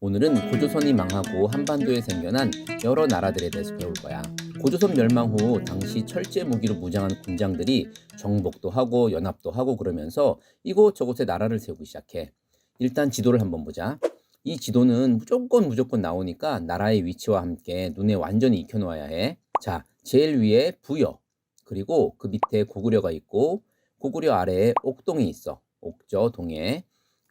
오늘은 고조선이 망하고 한반도에 생겨난 여러 나라들에 대해서 배울 거야. 고조선 멸망 후 당시 철제 무기로 무장한 군장들이 정복도 하고 연합도 하고 그러면서 이곳저곳에 나라를 세우기 시작해. 일단 지도를 한번 보자. 이 지도는 무조건 무조건 나오니까 나라의 위치와 함께 눈에 완전히 익혀놓아야 해. 자, 제일 위에 부여, 그리고 그 밑에 고구려가 있고 고구려 아래에 옥동이 있어. 옥저, 동해.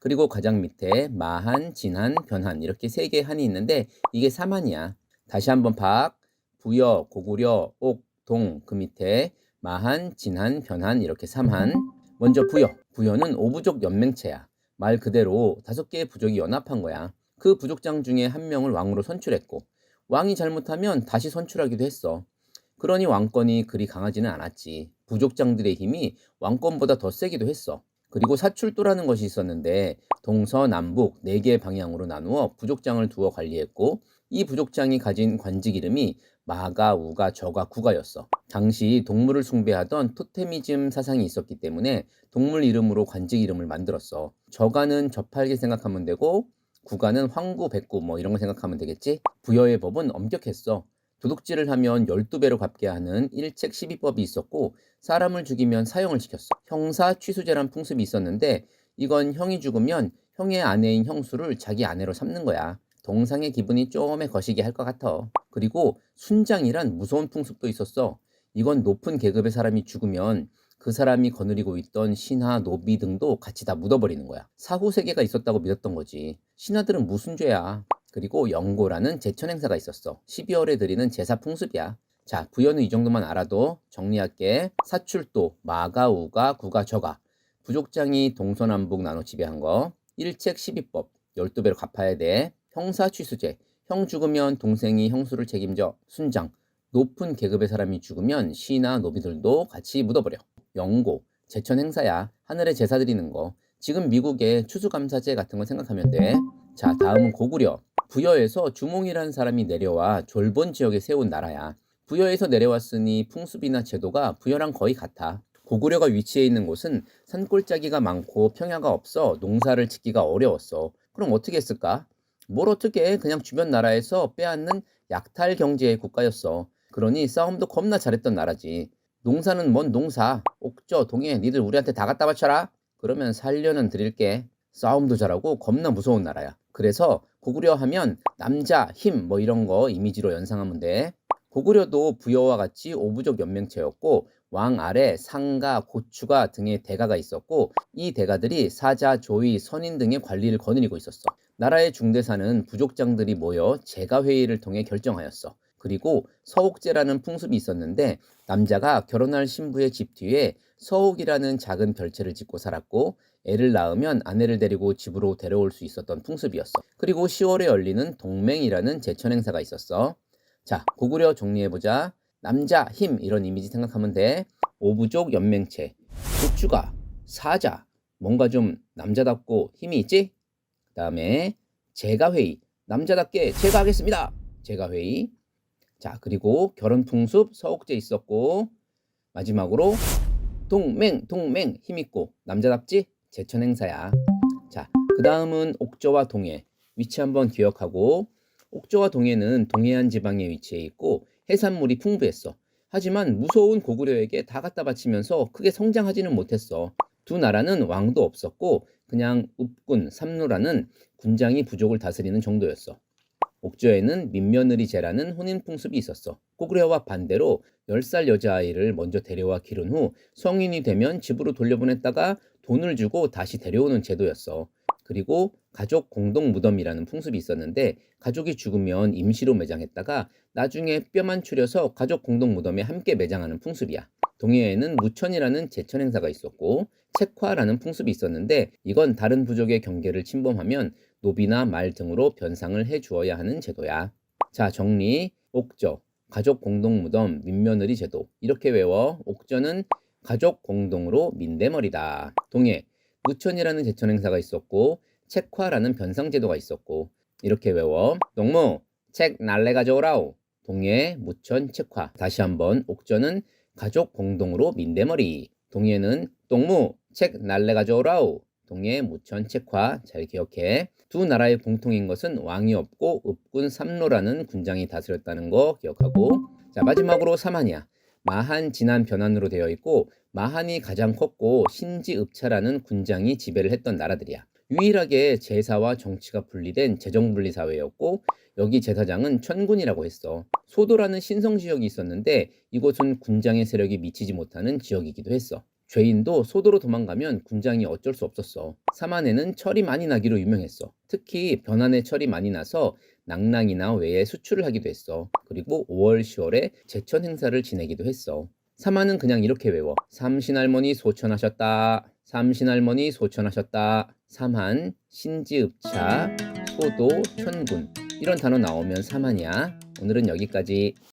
그리고 가장 밑에 마한, 진한, 변한 이렇게 세 개의 한이 있는데 이게 사만이야. 다시 한번 박, 부여, 고구려, 옥, 동 그 밑에 마한, 진한, 변한 이렇게 삼한. 먼저 부여. 부여는 오부족 연맹체야. 말 그대로 다섯 개의 부족이 연합한 거야. 그 부족장 중에 한 명을 왕으로 선출했고 왕이 잘못하면 다시 선출하기도 했어. 그러니 왕권이 그리 강하지는 않았지. 부족장들의 힘이 왕권보다 더 세기도 했어. 그리고 사출도라는 것이 있었는데 동서 남북 네 개 방향으로 나누어 부족장을 두어 관리했고 이 부족장이 가진 관직 이름이 마가, 우가, 저가, 구가였어. 당시 동물을 숭배하던 토테미즘 사상이 있었기 때문에 동물 이름으로 관직 이름을 만들었어. 저가는 저팔계 생각하면 되고 구가는 황구, 백구 뭐 이런 거 생각하면 되겠지? 부여의 법은 엄격했어. 도둑질을 하면 12배로 갚게 하는 일책 12법이 있었고 사람을 죽이면 사형을 시켰어. 형사 취수제란 풍습이 있었는데 이건 형이 죽으면 형의 아내인 형수를 자기 아내로 삼는 거야. 동상의 기분이 좀에 거시기 할 것 같아. 그리고 순장이란 무서운 풍습도 있었어. 이건 높은 계급의 사람이 죽으면 그 사람이 거느리고 있던 신하, 노비 등도 같이 다 묻어버리는 거야. 사후 세계가 있었다고 믿었던 거지. 신하들은 무슨 죄야. 그리고 영고라는 제천 행사가 있었어. 12월에 드리는 제사 풍습이야. 자, 부여는 이 정도만 알아도 정리할게. 사출도, 마가, 우가, 구가, 저가. 부족장이 동서남북 나눠 지배한 거. 일책 12법. 12배로 갚아야 돼. 형사 취수제. 형 죽으면 동생이 형수를 책임져. 순장. 높은 계급의 사람이 죽으면 시나 노비들도 같이 묻어버려. 영고. 제천 행사야. 하늘에 제사 드리는 거. 지금 미국의 추수감사제 같은 거 생각하면 돼. 자, 다음은 고구려. 부여에서 주몽이라는 사람이 내려와 졸본 지역에 세운 나라야. 부여에서 내려왔으니 풍습이나 제도가 부여랑 거의 같아. 고구려가 위치해 있는 곳은 산골짜기가 많고 평야가 없어 농사를 짓기가 어려웠어. 그럼 어떻게 했을까? 뭘 어떻게 해? 그냥 주변 나라에서 빼앗는 약탈 경제의 국가였어. 그러니 싸움도 겁나 잘했던 나라지. 농사는 뭔 농사? 옥저, 동해, 니들 우리한테 다 갖다 바쳐라. 그러면 살려는 드릴게. 싸움도 잘하고 겁나 무서운 나라야. 그래서 고구려 하면 남자, 힘 뭐 이런 거 이미지로 연상하면 돼. 고구려도 부여와 같이 오부족 연맹체였고 왕 아래 상가, 고추가 등의 대가가 있었고 이 대가들이 사자, 조위, 선인 등의 관리를 거느리고 있었어. 나라의 중대사는 부족장들이 모여 제가회의를 통해 결정하였어. 그리고 서옥제라는 풍습이 있었는데 남자가 결혼할 신부의 집 뒤에 서옥이라는 작은 별채를 짓고 살았고 애를 낳으면 아내를 데리고 집으로 데려올 수 있었던 풍습이었어. 그리고 10월에 열리는 동맹이라는 제천 행사가 있었어. 자, 고구려 정리해보자. 남자, 힘 이런 이미지 생각하면 돼. 오부족 연맹체, 고추가, 사자, 뭔가 좀 남자답고 힘이 있지? 그 다음에 제가 회의, 남자답게 제가 하겠습니다. 제가 회의. 자, 그리고 결혼 풍습, 서옥제 있었고 마지막으로 동맹, 동맹 힘 있고 남자답지? 제천 행사야. 자, 그 다음은 옥저와 동해. 위치 한번 기억하고 옥저와 동해는 동해안 지방에 위치해 있고 해산물이 풍부했어. 하지만 무서운 고구려에게 다 갖다 바치면서 크게 성장하지는 못했어. 두 나라는 왕도 없었고 그냥 읍군, 삼루라는 군장이 부족을 다스리는 정도였어. 옥저에는 민며느리제라는 혼인 풍습이 있었어. 고구려와 반대로 10살 여자아이를 먼저 데려와 기른 후 성인이 되면 집으로 돌려보냈다가 돈을 주고 다시 데려오는 제도였어. 그리고 가족 공동 무덤이라는 풍습이 있었는데 가족이 죽으면 임시로 매장했다가 나중에 뼈만 추려서 가족 공동 무덤에 함께 매장하는 풍습이야. 동해에는 무천이라는 제천 행사가 있었고 책화라는 풍습이 있었는데 이건 다른 부족의 경계를 침범하면 노비나 말 등으로 변상을 해 주어야 하는 제도야. 자, 정리. 옥저, 가족 공동 무덤, 민며느리 제도. 이렇게 외워. 옥저는 가족 공동으로 민대머리다. 동해, 무천이라는 제천 행사가 있었고 책화라는 변상 제도가 있었고 이렇게 외워. 동무, 책 날래 가져오라오. 동해, 무천, 책화. 다시 한번 옥저는 가족 공동으로 민대머리. 동해는 동무, 책 날래 가져오라오. 동해, 무천, 책화 잘 기억해. 두 나라의 공통인 것은 왕이 없고 읍군 삼로라는 군장이 다스렸다는 거 기억하고 자 마지막으로 사만이야. 마한 진한 변환으로 되어 있고 마한이 가장 컸고 신지읍차라는 군장이 지배를 했던 나라들이야. 유일하게 제사와 정치가 분리된 재정분리 사회였고 여기 제사장은 천군이라고 했어. 소도라는 신성 지역이 있었는데 이곳은 군장의 세력이 미치지 못하는 지역이기도 했어. 죄인도 소도로 도망가면 군장이 어쩔 수 없었어. 사만에는 철이 많이 나기로 유명했어. 특히 변환에 철이 많이 나서 낭랑이나 외에 수출을 하기도 했어. 그리고 5월, 10월에 제천 행사를 지내기도 했어. 사만은 그냥 이렇게 외워. 삼신할머니 소천하셨다. 삼신할머니 소천하셨다. 삼한, 신지읍차, 소도, 천군. 이런 단어 나오면 사만이야. 오늘은 여기까지.